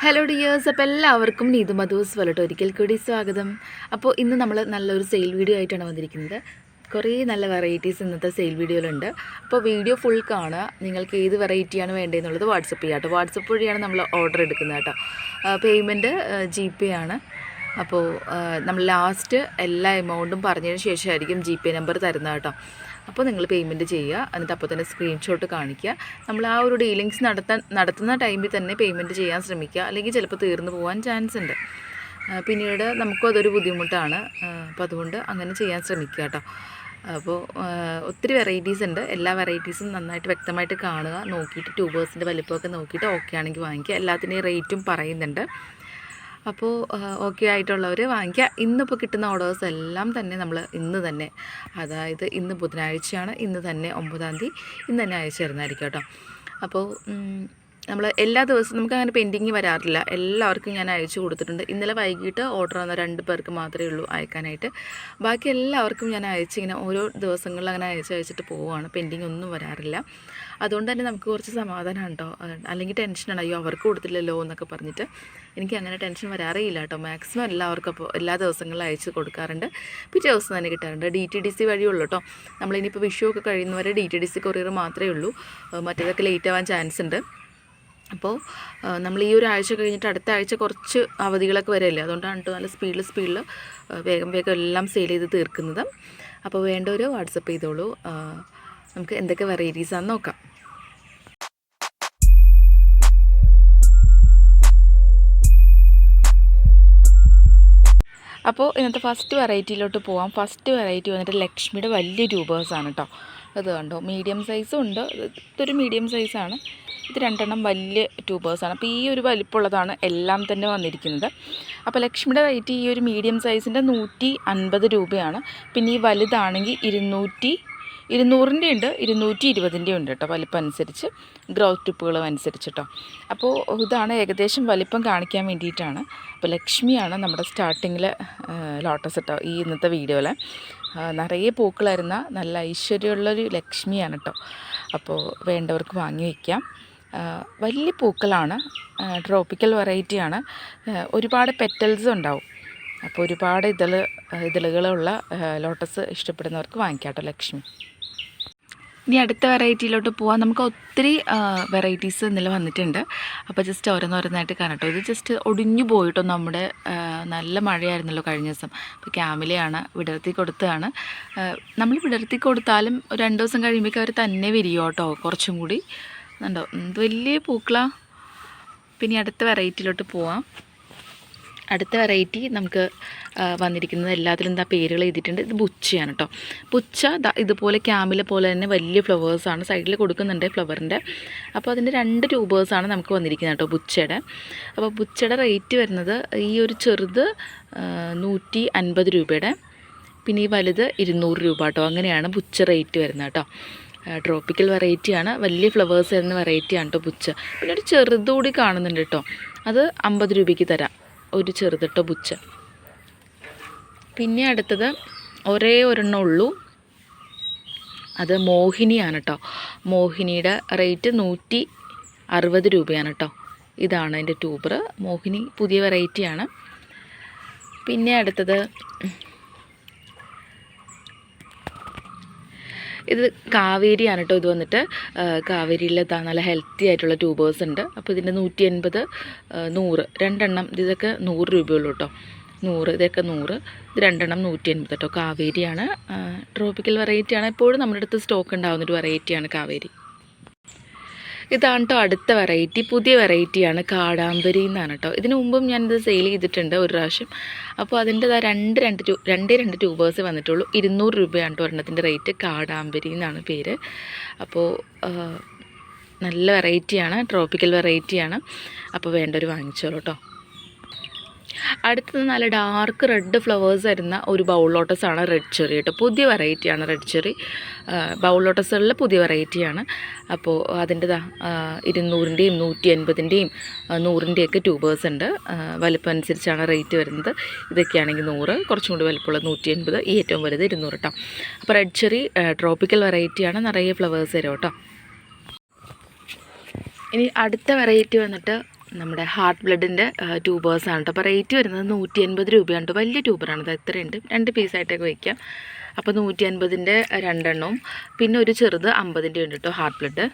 Hello dears അപ്പോൾ എല്ലാവർക്കും നീതു മധുസ് വലട്ട് ഒരിക്കൽ കൂടി സ്വാഗതം. അപ്പോൾ ഇന്ന് നമ്മൾ നല്ലൊരു സെയിൽ വീഡിയോ ആയിട്ടാണ് വന്നിരിക്കുന്നത്. കുറേ നല്ല വെറൈറ്റീസ് ഇന്നത്തെ സെയിൽ വീഡിയോയിലുണ്ട് അപ്പോൾ വീഡിയോ ഫുൾ കാണുക. നിങ്ങൾക്ക് ഏത് വെറൈറ്റിയാണ് വേണ്ടതെന്നുള്ളത് വാട്സപ്പ് ചെയ്യാം കേട്ടോ. വാട്സപ്പ് വഴിയാണ് നമ്മൾ ഓർഡർ എടുക്കുന്നത് കേട്ടോ. പേയ്മെന്റ് ജി പേ ആണ്. അപ്പോൾ നമ്മൾ ലാസ്റ്റ് എല്ലാ എമൗണ്ടും പറഞ്ഞതിന് ശേഷമായിരിക്കും ജി പേ നമ്പർ തരുന്നത് കേട്ടോ. അപ്പോൾ നിങ്ങൾ പേയ്മെന്റ് ചെയ്യുക. എന്നിട്ട് അപ്പോൾ തന്നെ സ്ക്രീൻഷോട്ട് കാണിക്കുക. നമ്മൾ ആ ഒരു ഡീലിങ്സ് നടത്താൻ നടത്തുന്ന ടൈമിൽ തന്നെ പേയ്മെന്റ് ചെയ്യാൻ ശ്രമിക്കുക. അല്ലെങ്കിൽ ചിലപ്പോൾ തീർന്നു പോകാൻ ചാൻസ് ഉണ്ട്. പിന്നീട് നമുക്കും അതൊരു ബുദ്ധിമുട്ടാണ്. അപ്പോൾ അതുകൊണ്ട് അങ്ങനെ ചെയ്യാൻ ശ്രമിക്കുക കേട്ടോ. അപ്പോൾ ഒത്തിരി വെറൈറ്റീസ് ഉണ്ട്. എല്ലാ വെറൈറ്റീസും നന്നായിട്ട് വ്യക്തമായിട്ട് കാണുക. നോക്കിയിട്ട് ട്യൂബേഴ്സിന്റെ വലിപ്പമൊക്കെ നോക്കിയിട്ട് ഓക്കെ ആണെങ്കിൽ വാങ്ങിക്കുക. എല്ലാത്തിന്റെയും റേറ്റും പറയുന്നുണ്ട്. അപ്പോൾ ഓക്കെ ആയിട്ടുള്ളവർ വാങ്ങിക്കുക ഇന്നിപ്പോൾ കിട്ടുന്ന ഓർഡേഴ്സ് എല്ലാം തന്നെ നമ്മൾ ഇന്ന് തന്നെ. അതായത് ഇന്ന് ബുധനാഴ്ചയാണ്. ഇന്ന് തന്നെ ഒമ്പതാം തീയതി ഇന്ന് തന്നെ അയച്ചു തരുന്നതായിരിക്കും കേട്ടോ. അപ്പോൾ നമ്മൾ എല്ലാ ദിവസവും നമുക്ക് അങ്ങനെ പെൻഡിങ് വരാറില്ല. എല്ലാവർക്കും ഞാൻ അയച്ചു കൊടുത്തിട്ടുണ്ട്. ഇന്നലെ വൈകിട്ട് ഓർഡർ വന്ന രണ്ട് പേർക്ക് മാത്രമേ ഉള്ളൂ അയക്കാനായിട്ട്. ബാക്കി എല്ലാവർക്കും ഞാൻ അയച്ച് ഇങ്ങനെ ഓരോ ദിവസങ്ങളിൽ അങ്ങനെ അയച്ച് അയച്ചിട്ട് പോവുകയാണ്. പെൻഡിങ് ഒന്നും വരാറില്ല. അതുകൊണ്ട് തന്നെ നമുക്ക് കുറച്ച് സമാധാനമാണ് കേട്ടോ അല്ലെങ്കിൽ ടെൻഷനാണ് അയ്യോ അവർക്ക് കൊടുത്തില്ലല്ലോ എന്നൊക്കെ പറഞ്ഞിട്ട് എനിക്ക് അങ്ങനെ ടെൻഷൻ വരാറേയില്ല കേട്ടോ. മാക്സിമം എല്ലാവർക്കും അപ്പോൾ എല്ലാ ദിവസങ്ങളിലും അയച്ച് കൊടുക്കാറുണ്ട്. പിറ്റേ ദിവസം തന്നെ കിട്ടാറുണ്ട്. ഡി ടി ഡി സി വഴിയുള്ളൂ കേട്ടോ. നമ്മളിനിയിപ്പോൾ വിഷു ഒക്കെ കഴിയുന്നവരെ D T D C courier മാത്രമേ ഉള്ളൂ. മറ്റേതൊക്കെ ലേറ്റ് ആവാൻ ചാൻസ് ഉണ്ട്. അപ്പോൾ നമ്മൾ ഈ ഒരു ആഴ്ച കഴിഞ്ഞിട്ട് അടുത്ത ആഴ്ച കുറച്ച് അവധികളൊക്കെ വരല്ലേ അതുകൊണ്ടാണ് നല്ല സ്പീഡിൽ സ്പീഡിൽ വേഗം വേഗം എല്ലാം സെയിൽ ചെയ്ത് തീർക്കുന്നത്. അപ്പോൾ വേണ്ടവർ വാട്സപ്പ് ചെയ്തോളൂ. നമുക്ക് എന്തൊക്കെ വെറൈറ്റീസാണെന്ന് നോക്കാം. അപ്പോൾ ഇന്നത്തെ ഫസ്റ്റ് വെറൈറ്റിയിലോട്ട് പോവാം. ഫസ്റ്റ് വെറൈറ്റി വന്നിട്ട് ലക്ഷ്മിയുടെ വലിയ ട്യൂബേഴ്സാണ് കേട്ടോ അത് കണ്ടോ? മീഡിയം സൈസും ഉണ്ട്. ഇതൊരു മീഡിയം സൈസാണ് ഇത് രണ്ടെണ്ണം വലിയ ട്യൂബേഴ്സാണ് അപ്പോൾ ഈ ഒരു വലിപ്പമുള്ളതാണ് എല്ലാം തന്നെ വന്നിരിക്കുന്നത്. അപ്പോൾ ലക്ഷ്മിയുടെ റേറ്റ് ഈ ഒരു മീഡിയം സൈസിന്റെ നൂറ്റി അൻപത് രൂപയാണ്. പിന്നെ ഈ വലുതാണെങ്കിൽ ഇരുന്നൂറ്റി ഇരുന്നൂറിന്റെ ഉണ്ട് ഇരുന്നൂറ്റി ഇരുപതിന്റെ ഉണ്ട് കേട്ടോ വലിപ്പം അനുസരിച്ച്. ഗ്രോത്ത് ടിപ്പുകളും അനുസരിച്ച് കേട്ടോ. അപ്പോൾ ഇതാണ് ഏകദേശം വലിപ്പം കാണിക്കാൻ വേണ്ടിയിട്ടാണ്. അപ്പോൾ ലക്ഷ്മിയാണ് നമ്മുടെ സ്റ്റാർട്ടിങ്ങിൽ ലോട്ടസ് കേട്ടോ ഈ ഇന്നത്തെ വീഡിയോയിൽ നിറയെ പൂക്കളായിരുന്ന നല്ല ഐശ്വര്യമുള്ളൊരു ലക്ഷ്മിയാണ് കേട്ടോ അപ്പോൾ വേണ്ടവർക്ക് വാങ്ങി വയ്ക്കാം വലിയ പൂക്കളാണ്. ട്രോപ്പിക്കൽ വെറൈറ്റിയാണ് ഒരുപാട് പെറ്റൽസ് ഉണ്ടാവും. അപ്പോൾ ഒരുപാട് ഇതൾ ഇതളുകളുള്ള ലോട്ടസ് ഇഷ്ടപ്പെടുന്നവർക്ക് വാങ്ങിക്കാം കേട്ടോ ലക്ഷ്മി. ഇനി അടുത്ത വെറൈറ്റിയിലോട്ട് പോവാം. നമുക്ക് ഒത്തിരി വെറൈറ്റീസ് ഇന്നലെ വന്നിട്ടുണ്ട്. അപ്പോൾ ജസ്റ്റ് ഓരോന്നോരോന്നായിട്ട് കാണട്ടോ. ഇത് ജസ്റ്റ് ഒടിഞ്ഞു പോയിട്ടോ നമ്മുടെ നല്ല മഴയായിരുന്നല്ലോ കഴിഞ്ഞ ദിവസം. അപ്പോൾ ക്യാമിലെയാണ് വിടർത്തി കൊടുത്തതാണ്. നമ്മൾ വിടർത്തി കൊടുത്താലും ഒരു രണ്ട് ദിവസം കഴിയുമ്പോഴേക്കും അവർ തന്നെ വിരിയോ കേട്ടോ കുറച്ചും കൂടി. ഉണ്ടോ വലിയ പൂക്കളാണ് പിന്നെ അടുത്ത വെറൈറ്റിയിലോട്ട് പോവാം. അടുത്ത വെറൈറ്റി നമുക്ക് വന്നിരിക്കുന്നത് എല്ലാത്തിലും എന്താ പേരുകൾ എഴുതിയിട്ടുണ്ട്. ഇത് പുച്ചയാണ് കേട്ടോ പുച്ച ഇതുപോലെ ക്യാമിലെ പോലെ തന്നെ വലിയ ഫ്ലവേഴ്സാണ് സൈഡിൽ കൊടുക്കുന്നുണ്ട് ഫ്ലവറിന്റെ അപ്പോൾ അതിന്റെ രണ്ട് ട്യൂബേഴ്സാണ് നമുക്ക് വന്നിരിക്കുന്നത് കേട്ടോ ബുച്ചയുടെ. അപ്പോൾ ബുച്ചയുടെ റേറ്റ് വരുന്നത് ഈ ഒരു ചെറുത് നൂറ്റി അൻപത് രൂപയുടെ പിന്നെ ഈ വലുത് ഇരുന്നൂറ് രൂപ കേട്ടോ അങ്ങനെയാണ് പുച്ച റേറ്റ് വരുന്നത് കേട്ടോ ട്രോപ്പിക്കൽ വെറൈറ്റിയാണ് വലിയ ഫ്ലവേഴ്സ് വരുന്ന വെറൈറ്റിയാണ് കേട്ടോ പുച്ച പിന്നെ ഒരു ചെറുതുകൂടി കാണുന്നുണ്ട് കേട്ടോ അത് അമ്പത് രൂപയ്ക്ക് തരാം. ഒരു ചെറുതിട്ട ബുച്ച പിന്നെ അടുത്തത് ഒരേ ഒരെണ്ണം ഉള്ളൂ. അത് മോഹിനിയാണ് കേട്ടോ മോഹിനിയുടെ റേറ്റ് നൂറ്റി അറുപത് രൂപയാണ് കേട്ടോ ഇതാണ് അതിന്റെ ട്യൂബർ മോഹിനി പുതിയ വെറൈറ്റിയാണ് പിന്നെ അടുത്തത് ഇത് കാവേരിയാണ് കേട്ടോ ഇത് വന്നിട്ട് കാവേരിയിൽ നല്ല ഹെൽത്തി ആയിട്ടുള്ള ട്യൂബേഴ്സ് ഉണ്ട്. അപ്പോൾ ഇതിന്റെ നൂറ്റി എൺപത് നൂറ് രണ്ടെണ്ണം ഇതൊക്കെ നൂറ് രൂപയുള്ളൂ കേട്ടോ നൂറ് ഇതൊക്കെ നൂറ് ഇത് രണ്ടെണ്ണം നൂറ്റി എൺപത് കേട്ടോ കാവേരിയാണ് ട്രോപ്പിക്കൽ വെറൈറ്റിയാണ് എപ്പോഴും നമ്മുടെ അടുത്ത് സ്റ്റോക്ക് ഉണ്ടാകുന്നൊരു വെറൈറ്റിയാണ് കാവേരി. ഇതാണ് കേട്ടോ അടുത്ത വെറൈറ്റി പുതിയ വെറൈറ്റിയാണ് കാടാമ്പരി എന്നാണ് കേട്ടോ ഇതിനു മുമ്പും ഞാനിത് സെയിൽ ചെയ്തിട്ടുണ്ട് ഒരു പ്രാവശ്യം. അപ്പോൾ അതിന്റെ രണ്ട് രണ്ട് ട്യൂ രണ്ടേ രണ്ട് ട്യൂബേഴ്സ് വന്നിട്ടുള്ളൂ. ഇരുന്നൂറ് രൂപയാണ് കേട്ടോ ഒരെണ്ണത്തിന്റെ റേറ്റ് കാടാമ്പരി എന്നാണ് പേര്. അപ്പോൾ നല്ല വെറൈറ്റിയാണ് ട്രോപ്പിക്കൽ വെറൈറ്റിയാണ് അപ്പോൾ വേണ്ടവർ വാങ്ങിച്ചോളൂ കേട്ടോ അടുത്തത് നല്ല ഡാർക്ക് റെഡ് ഫ്ലവേഴ്സ് വരുന്ന ഒരു ബൗൾ ലോട്ടസാണ് റെഡ് ചെറി കേട്ടോ. പുതിയ വെറൈറ്റിയാണ് റെഡ് ചെറി ബൗൾ ലോട്ടസുകളിലെ പുതിയ വെറൈറ്റിയാണ് അപ്പോൾ അതിന്റെ ഇരുന്നൂറിന്റെയും നൂറ്റി അൻപതിന്റെയും നൂറിന്റെയൊക്കെ ട്യൂബേഴ്സ് ഉണ്ട്. വലുപ്പം അനുസരിച്ചാണ് റേറ്റ് വരുന്നത്. ഇതൊക്കെയാണെങ്കിൽ നൂറ് കുറച്ചും കൂടി വലുപ്പമുള്ള നൂറ്റി അൻപത് ഈ ഏറ്റവും വലുത് ഇരുന്നൂറ് കേട്ടോ അപ്പോൾ റെഡ് ചെറി ട്രോപ്പിക്കൽ വെറൈറ്റിയാണ് നിറയെ ഫ്ലവേഴ്സ് വരും കേട്ടോ. ഇനി അടുത്ത വെറൈറ്റി വന്നിട്ട് നമ്മുടെ ഹാർട്ട് ബ്ലഡിന്റെ ട്യൂബേഴ്സാണ് കേട്ടോ അപ്പോൾ റേറ്റ് വരുന്നത് നൂറ്റി അൻപത് രൂപയാണ് കേട്ടോ വലിയ ട്യൂബറാണ് അത് എത്രയുണ്ട് രണ്ട് പീസായിട്ടൊക്കെ വയ്ക്കാം അപ്പോൾ നൂറ്റി അൻപതിന്റെ രണ്ടെണ്ണവും. പിന്നെ ഒരു ചെറുത് അമ്പതിന്റെ ഉണ്ട് കേട്ടോ ഹാർട്ട് ബ്ലഡ്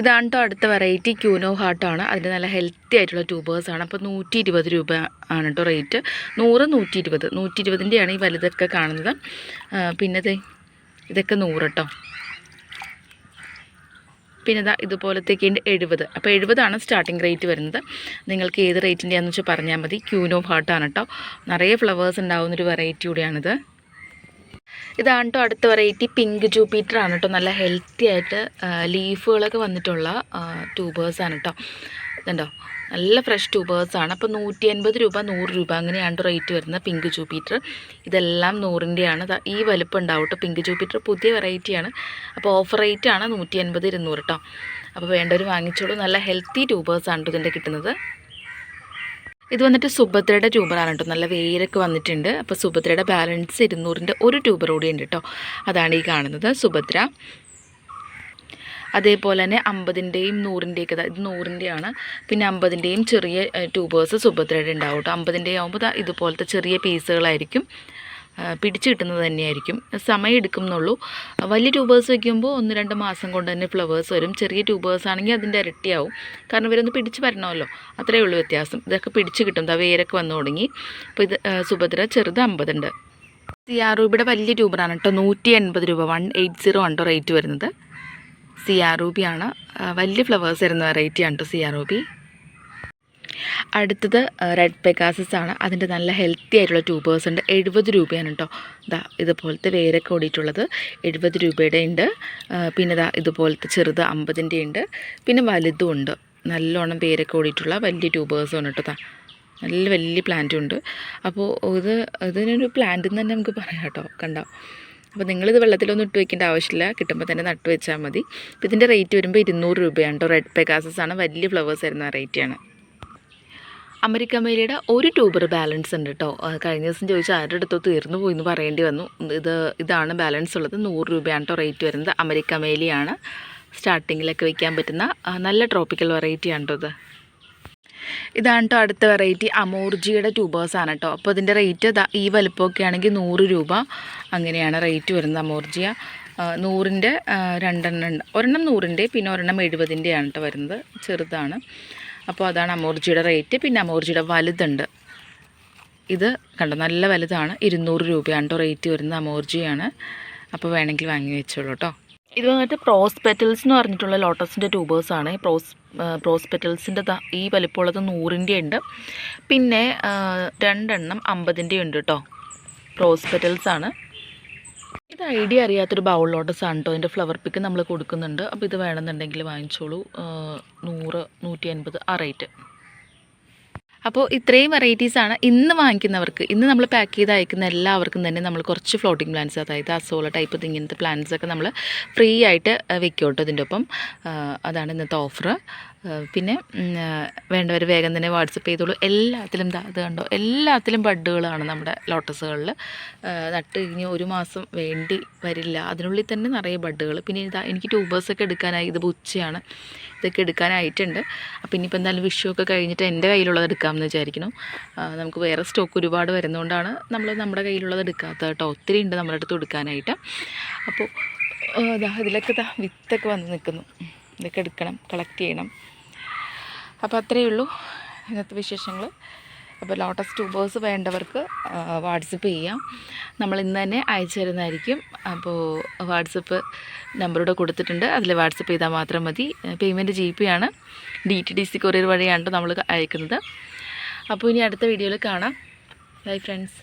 ഇതാണ് കേട്ടോ അടുത്ത വെറൈറ്റി ക്യൂനോ ഹാർട്ടാണ് അതിന്റെ നല്ല ഹെൽത്തി ആയിട്ടുള്ള ട്യൂബേഴ്സാണ് അപ്പോൾ നൂറ്റി ഇരുപത് രൂപ ആണ് കേട്ടോ റേറ്റ് നൂറ് നൂറ്റി ഇരുപത് നൂറ്റി ഇരുപതിന്റെയാണ് ഈ വലുതൊക്കെ കാണുന്നത്. പിന്നെ ഇതൊക്കെ നൂറ് കേട്ടോ പിന്നെ ഇതാ ഇതുപോലത്തേക്ക് ഉണ്ട് എഴുപത്. അപ്പോൾ എഴുപതാണ് സ്റ്റാർട്ടിംഗ് റേറ്റ് വരുന്നത്. നിങ്ങൾക്ക് ഏത് റേറ്റിന്റെയാണെന്ന് വെച്ചാൽ പറഞ്ഞാൽ മതി. ക്യൂനോ ഹാർട്ടാണ് കേട്ടോ നിറയെ ഫ്ലവേഴ്സ് ഉണ്ടാവുന്നൊരു വെറൈറ്റി കൂടിയാണിത്. ഇതാണ് കേട്ടോ അടുത്ത വെറൈറ്റി പിങ്ക് ജൂപ്പിറ്റർ ആണ് കേട്ടോ നല്ല ഹെൽത്തി ആയിട്ട് ലീഫുകളൊക്കെ വന്നിട്ടുള്ള ട്യൂബേഴ്സാണ് കേട്ടോ ഇതുണ്ടോ നല്ല ഫ്രഷ് ട്യൂബേഴ്സാണ് അപ്പോൾ നൂറ്റി അൻപത് രൂപ നൂറ് രൂപ അങ്ങനെയാണ് റേറ്റ് വരുന്നത് പിങ്ക് ജൂപ്പിറ്റർ ഇതെല്ലാം നൂറിന്റെയാണ്. ഈ വലുപ്പം ഉണ്ടാവും കേട്ടോ പിങ്ക് ജൂപ്പിറ്റർ പുതിയ വെറൈറ്റിയാണ് അപ്പോൾ ഓഫർ റേറ്റ് ആണ് നൂറ്റി അൻപത് ഇരുന്നൂറ് കേട്ടോ അപ്പോൾ വേണ്ടവർ വാങ്ങിച്ചോളൂ. നല്ല ഹെൽത്തി ട്യൂബേഴ്സാണ് ഇതിന്റെ കിട്ടുന്നത്. ഇത് വന്നിട്ട് സുഭദ്രയുടെ ട്യൂബറാണ് കേട്ടോ നല്ല വേരൊക്കെ വന്നിട്ടുണ്ട്. അപ്പോൾ സുഭദ്രയുടെ ബാലൻസ് ഇരുന്നൂറിന്റെ ഒരു ട്യൂബർ കൂടി ഉണ്ട് കേട്ടോ അതാണ് ഈ കാണുന്നത് സുഭദ്ര. അതേപോലെ തന്നെ അമ്പതിന്റെയും നൂറിന്റെയൊക്കെ ഇത് നൂറിന്റെയാണ് പിന്നെ അമ്പതിന്റെയും ചെറിയ ട്യൂബേഴ്സ് സുഭദ്രയുടെ ഉണ്ടാവും കേട്ടോ അമ്പതിന്റെ ആകുമ്പോൾ ഇതുപോലത്തെ ചെറിയ പീസുകളായിരിക്കും. പിടിച്ചു കിട്ടുന്നത് തന്നെയായിരിക്കും. സമയം എടുക്കും എന്നുള്ളൂ വലിയ ട്യൂബേഴ്സ് വയ്ക്കുമ്പോൾ ഒന്ന് രണ്ട് മാസം കൊണ്ട് തന്നെ ഫ്ലവേഴ്സ് വരും. ചെറിയ ട്യൂബേഴ്സ് ആണെങ്കിൽ അതിന്റെ ഇരട്ടിയാവും. കാരണം ഇവരൊന്ന് പിടിച്ച് വരണമല്ലോ. അത്രയേ ഉള്ളൂ വ്യത്യാസം. ഇതൊക്കെ പിടിച്ച് കിട്ടും. വേരൊക്കെ വന്നു തുടങ്ങി. അപ്പോൾ ഇത് സുഭദ്ര ചെറുത് അമ്പതുണ്ട്. സി ആർ വലിയ ട്യൂബറാണ് കേട്ടോ നൂറ്റി എൺപത് രൂപ. വൺ എയ്റ്റ് സീറോ ആണ് റേറ്റ് വരുന്നത്. സി ആർ രൂപയാണ് വലിയ ഫ്ലവേഴ്സ് വരുന്ന വെറൈറ്റിയാണ് കേട്ടോ രൂപി അടുത്തത് റെഡ് പെഗാസസ് ആണ്. അതിന്റെ നല്ല ഹെൽത്തി ആയിട്ടുള്ള ട്യൂബേഴ്സ് ഉണ്ട്. എഴുപത് രൂപയാണ് കേട്ടോ ഇതാ ഇതുപോലത്തെ വേരൊക്കെ ഓടിയിട്ടുള്ളത്. എഴുപത് രൂപയുടെ ഉണ്ട് പിന്നെ ഇതാ ഇതുപോലത്തെ ചെറുത് അമ്പതിന്റെ ഉണ്ട് പിന്നെ വലുതും ഉണ്ട്. നല്ലോണം പേരൊക്കെ ഓടിയിട്ടുള്ള വലിയ ട്യൂബേഴ്സും ഉണ്ട് കേട്ടോ നല്ല വലിയ പ്ലാന്റും ഉണ്ട്. അപ്പോൾ ഇത് ഇതിനൊരു പ്ലാന്റ് എന്ന് തന്നെ നമുക്ക് പറയാം കേട്ടോ കണ്ടോ? അപ്പോൾ നിങ്ങളിത് വെള്ളത്തിലൊന്നും ഇട്ട് വെക്കേണ്ട ആവശ്യമില്ല. കിട്ടുമ്പോൾ തന്നെ നട്ട് വെച്ചാൽ മതി. അപ്പോൾ ഇതിന്റെ റേറ്റ് വരുമ്പോൾ ഇരുന്നൂറ് രൂപയാണ് കേട്ടോ റെഡ് പെഗാസസ് ആണ്. വലിയ ഫ്ലവേഴ്സ് വരുന്ന റേറ്റാണ് അമരിക്കമേലിയുടെ ഒരു ട്യൂബർ ബാലൻസ് ഉണ്ട് കേട്ടോ കഴിഞ്ഞ ദിവസം ചോദിച്ചാൽ ആരുടെ അടുത്തോ തീർന്നു പോയി എന്ന് പറയേണ്ടി വന്നു. ഇത് ഇതാണ് ബാലൻസ് ഉള്ളത്. നൂറ് രൂപയാണ് കേട്ടോ റേറ്റ് വരുന്നത്. അമരിക്കമേലിയാണ് സ്റ്റാർട്ടിങ്ങിലൊക്കെ വയ്ക്കാൻ പറ്റുന്ന നല്ല ട്രോപ്പിക്കൽ വെറൈറ്റിയാണ് കേട്ടോ ഇത്. ഇതാണ് കേട്ടോ അടുത്ത വെറൈറ്റി അമോർജിയുടെ ട്യൂബേഴ്സാണ് കേട്ടോ അപ്പോൾ ഇതിന്റെ റേറ്റ് ഈ വലുപ്പമൊക്കെ ആണെങ്കിൽ നൂറ് രൂപ അങ്ങനെയാണ് റേറ്റ് വരുന്നത് അമോർജിയ. നൂറിന്റെ രണ്ടെണ്ണം ഒരെണ്ണം നൂറിന്റെ പിന്നെ ഒരെണ്ണം എഴുപതിന്റെയാണ് കേട്ടോ വരുന്നത്. ചെറുതാണ്. അപ്പോൾ അതാണ് അമോർജിയുടെ റേറ്റ് പിന്നെ അമോർജിയുടെ വലുതുണ്ട്. ഇത് കണ്ടോ നല്ല വലുതാണ്. ഇരുന്നൂറ് രൂപയാണ് കേട്ടോ റേറ്റ് വരുന്നത് അമോർജിയാണ്. അപ്പോൾ വേണമെങ്കിൽ വാങ്ങി വെച്ചോളൂ കേട്ടോ ഇത് വന്നിട്ട് പ്രോസ് പെറ്റൽസ് എന്ന് പറഞ്ഞിട്ടുള്ള ലോട്ടസിന്റെ ട്യൂബേഴ്സാണ് പ്രോസ് പ്രോസ് പെറ്റൽസിന്റെ ഈ വലിപ്പമുള്ളത് നൂറിന്റെ ഉണ്ട്. പിന്നെ രണ്ടെണ്ണം അമ്പതിന്റെ ഉണ്ട് കേട്ടോ പ്രോസ് പെറ്റൽസ് ആണ്. ഇത് ഐഡിയ അറിയാത്തൊരു ബൗൾ ലോട്ടസ് ആണ് കേട്ടോ അതിന്റെ ഫ്ലവർ പിക്ക് നമ്മൾ കൊടുക്കുന്നുണ്ട്. അപ്പോൾ ഇത് വേണമെന്നുണ്ടെങ്കിൽ വാങ്ങിച്ചോളൂ. നൂറ് നൂറ്റി അൻപത് ആ റേറ്റ്. അപ്പോൾ ഇത്രയും ആണ് ഇന്ന് വാങ്ങിക്കുന്നവർക്ക്. ഇന്ന് നമ്മൾ പാക്ക് ചെയ്ത് അയക്കുന്ന എല്ലാവർക്കും തന്നെ നമ്മൾ കുറച്ച് ഫ്ലോട്ടിംഗ് പ്ലാന്റ്സ് അതായത് അസോള ടൈപ്പ് ഇങ്ങനത്തെ പ്ലാന്റ്സൊക്കെ നമ്മൾ ഫ്രീ ആയിട്ട് വെക്കും ഇതിന്റെ ഒപ്പം. അതാണ് ഇന്നത്തെ ഓഫർ പിന്നെ വേണ്ടവർ വേഗം തന്നെ വാട്സപ്പ് ചെയ്തോളൂ. എല്ലാത്തിലും ഇത് കണ്ടോ? എല്ലാത്തിലും ബഡുകളാണ് നമ്മുടെ ലോട്ടസുകളിൽ നട്ട് കഴിഞ്ഞ് ഒരു മാസം വേണ്ടി വരില്ല. അതിനുള്ളിൽ തന്നെ നിറയെ ബഡുകൾ പിന്നെ ഇതാ എനിക്ക് ട്യൂബേഴ്സൊക്കെ എടുക്കാനായി ഇത് ഉച്ചയാണ്. ഇതൊക്കെ എടുക്കാനായിട്ടുണ്ട്. അപ്പോൾ ഇനിയിപ്പോൾ എന്തായാലും വിഷു ഒക്കെ കഴിഞ്ഞിട്ട് എന്റെ കയ്യിലുള്ളത് എടുക്കാമെന്ന് വിചാരിക്കണം നമുക്ക് വേറെ സ്റ്റോക്ക് ഒരുപാട് വരുന്നതുകൊണ്ടാണ് നമ്മൾ നമ്മുടെ കയ്യിലുള്ളത് എടുക്കാത്തത് കേട്ടോ. ഒത്തിരി ഉണ്ട് നമ്മുടെ അടുത്ത് എടുക്കാനായിട്ട്. അപ്പോൾ ഇതിലൊക്കെ ഇതാ വിത്തൊക്കെ വന്ന് നിൽക്കുന്നു ഇതൊക്കെ എടുക്കണം കളക്ട് ചെയ്യണം. അപ്പോൾ അത്രയേ ഉള്ളൂ ഇന്നത്തെ വിശേഷങ്ങൾ അപ്പോൾ ലോട്ടസ് ട്യൂബേഴ്സ് വേണ്ടവർക്ക് വാട്സപ്പ് ചെയ്യാം. നമ്മൾ ഇന്ന് തന്നെ അയച്ചു തരുന്നതായിരിക്കും. അപ്പോൾ വാട്സപ്പ് നമ്പറൂടെ കൊടുത്തിട്ടുണ്ട്. അതിൽ വാട്സപ്പ് ചെയ്താൽ മാത്രം മതി. പേയ്മെന്റ് ജി പേ ആണ്. D T D C courier വഴിയാണ് നമ്മൾ അയക്കുന്നത്. അപ്പോൾ ഇനി അടുത്ത വീഡിയോയിൽ കാണാം. Bye friends